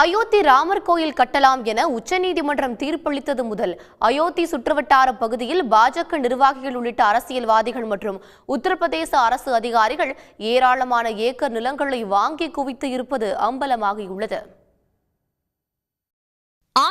அயோத்தி ராமர் கோயில் கட்டலாம் என உச்சநீதிமன்றம் தீர்ப்பளித்தது முதல். அயோத்தி சுற்றுவட்டார பகுதியில் பாஜக நிர்வாகிகள் உள்ளிட்ட அரசியல்வாதிகள் மற்றும் உத்தரப்பிரதேச அரசு அதிகாரிகள் ஏராளமான ஏக்கர் நிலங்களை வாங்கி குவித்து இருப்பது அம்பலமாகியுள்ளது.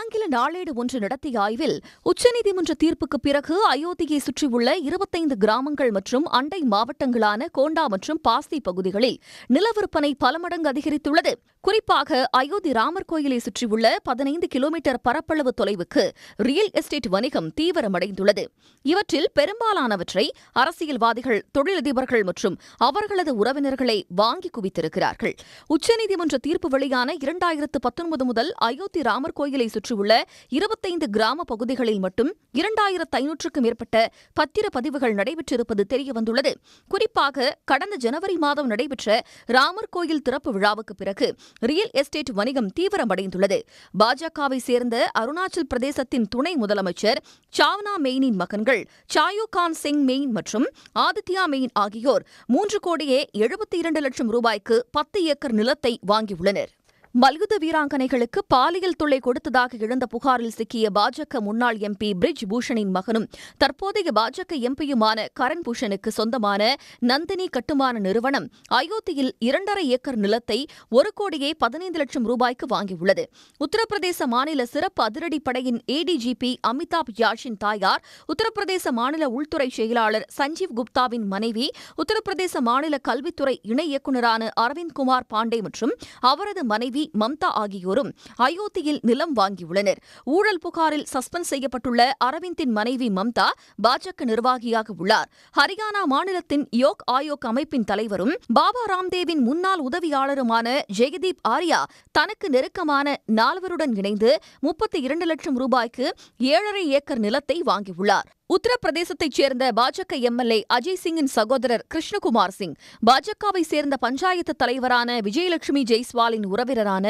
ஆங்கில நாளேடு ஒன்று நடத்திய ஆய்வில் உச்சநீதிமன்ற தீர்ப்புக்கு பிறகு அயோத்தியை சுற்றியுள்ள இருபத்தைந்து கிராமங்கள் மற்றும் அண்டை மாவட்டங்களான கோண்டா மற்றும் பாஸ்தி பகுதிகளில் நில விற்பனை பல மடங்கு அதிகரித்துள்ளது. குறிப்பாக அயோத்தி ராமர் கோயிலை சுற்றியுள்ள பதினைந்து கிலோமீட்டர் பரப்பளவு தொலைவுக்கு ரியல் எஸ்டேட் வணிகம் தீவிரமடைந்துள்ளது. இவற்றில் பெரும்பாலானவற்றை அரசியல்வாதிகள் தொழிலதிபர்கள் மற்றும் அவர்களது உறவினர்களை வாங்கி குவித்திருக்கிறார்கள். உச்சநீதிமன்ற தீர்ப்பு வெளியான இரண்டாயிரத்து பத்தொன்பது முதல் அயோத்தி ராமர் கோயிலை சுற்றி சுற்றியுள்ள இருபத்தைந்து கிராம பகுதிகளில் மட்டும் இரண்டாயிரத்து ஐநூற்றுக்கும் மேற்பட்ட பத்திரப்பதிவுகள் நடைபெற்றிருப்பது தெரியவந்துள்ளது. குறிப்பாக கடந்த ஜனவரி மாதம் நடைபெற்ற ராமர் கோயில் திறப்பு விழாவுக்கு பிறகு ரியல் எஸ்டேட் வணிகம் தீவிரமடைந்துள்ளது. பாஜகவை சேர்ந்த அருணாச்சல் பிரதேசத்தின் துணை முதலமைச்சர் சாவ்னா மெயினின் மகன்கள் சாயோ கான் சிங் மெயின் மற்றும் ஆதித்யா மெயின் ஆகியோர் மூன்று கோடியே எழுபத்தி இரண்டு லட்சம் ரூபாய்க்கு பத்து ஏக்கர் நிலத்தை வாங்கியுள்ளனர். மல்யுத்த வீராங்கனைகளுக்கு பாலியல் தொல்லை கொடுத்ததாக எழுந்த புகாரில் சிக்கிய பாஜக முன்னாள் எம்பி பிரிஜ் பூஷனின் மகனும் தற்போதைய பாஜக எம்பியுமான கரண் பூஷனுக்கு சொந்தமான நந்தினி கட்டுமான நிறுவனம் அயோத்தியில் இரண்டரை ஏக்கர் நிலத்தை ஒரு கோடியே பதினைந்து லட்சம் ரூபாய்க்கு வாங்கியுள்ளது. உத்தரப்பிரதேச மாநில சிறப்பு அதிரடிப்படையின் ஏடிஜிபி அமிதாப் யாஷின் தாயார் உத்தரப்பிரதேச மாநில உள்துறை செயலாளர் சஞ்சீவ் குப்தாவின் மனைவி உத்தரப்பிரதேச மாநில கல்வித்துறை இணை இயக்குநரான அரவிந்த் குமார் பாண்டே மற்றும் அவரது மனைவி மம்தா ஆகியோரும் அயோத்தியில் நிலம் வாங்கியுள்ளனர். ஊழல் புகாரில் சஸ்பெண்ட் செய்யப்பட்டுள்ள அரவிந்தின் மனைவி மம்தா பாஜக நிர்வாகியாக உள்ளார். ஹரியானா மாநிலத்தின் யோக் ஆயோக் அமைப்பின் தலைவரும் பாபா ராம்தேவின் முன்னாள் உதவியாளருமான ஜெகதீப் ஆர்யா தனக்கு நெருக்கமான நால்வருடன் இணைந்து முப்பத்தி இரண்டு லட்சம் ரூபாய்க்கு ஏழரை ஏக்கர் நிலத்தை வாங்கியுள்ளார். உத்தரப்பிரதேசத்தைச் சேர்ந்த பாஜக எம்எல்ஏ அஜய் சிங்கின் சகோதரர் கிருஷ்ணகுமார் சிங். பாஜகவை சேர்ந்த பஞ்சாயத்து தலைவரான விஜயலட்சுமி ஜெய்ஸ்வாலின் உறவினரான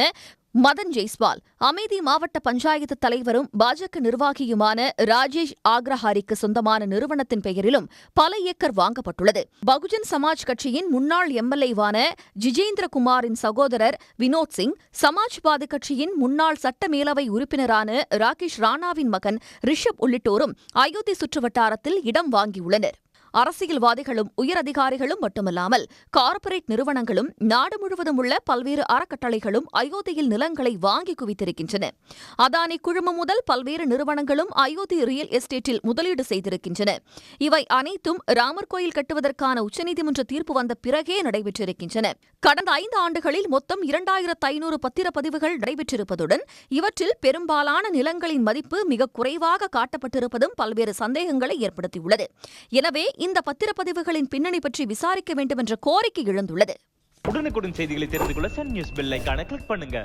மதன் ஜெய்ஸ்வால் அமேதி மாவட்ட பஞ்சாயத்து தலைவரும் பாஜக நிர்வாகியுமான ராஜேஷ் ஆக்ரஹாரிக்கு சொந்தமான நிறுவனத்தின் பெயரிலும் பல ஏக்கர் வாங்கப்பட்டுள்ளது. பகுஜன் சமாஜ் கட்சியின் முன்னாள் எம்எல்ஏவான ஜிஜேந்திர குமாரின் சகோதரர் வினோத் சிங் சமாஜ்வாதி கட்சியின் முன்னாள் சட்டமேலவை உறுப்பினரான ராகேஷ் ராணாவின் மகன் ரிஷப் உள்ளிட்டோரும் அயோத்தி சுற்றுவட்டாரத்தில் இடம் வாங்கியுள்ளனர். அரசியல்வாதிகளும் உயரதிகாரிகளும் மட்டுமல்லாமல் கார்ப்பரேட் நிறுவனங்களும் நாடு முழுவதும் உள்ள பல்வேறு அறக்கட்டளைகளும் அயோத்தியில் நிலங்களை வாங்கி குவித்திருக்கின்றன. அதானி குழுமம் முதல் பல்வேறு நிறுவனங்களும் அயோத்தி ரியல் எஸ்டேட்டில் முதலீடு செய்திருக்கின்றன. இவை அனைத்தும் ராமர் கோயில் கட்டுவதற்கான உச்சநீதிமன்ற தீர்ப்பு வந்த பிறகே நடைபெற்றிருக்கின்றன. கடந்த ஐந்து ஆண்டுகளில் மொத்தம் இரண்டாயிரத்து ஐநூறு பத்திரப்பதிவுகள் நடைபெற்றிருப்பதுடன் இவற்றில் பெரும்பாலான நிலங்களின் மதிப்பு மிக குறைவாக காட்டப்பட்டிருப்பதும் பல்வேறு சந்தேகங்களை ஏற்படுத்தியுள்ளது. எனவே இந்த பத்திரப்பதிவுகளின் பின்னணி பற்றி விசாரிக்க வேண்டும் என்ற கோரிக்கை எழுந்துள்ளது. உடனுக்குடன் செய்திகளை தெரிந்து கொள்ள சன் நியூஸ் பெல் ஐக்கான கிளிக் பண்ணுங்க.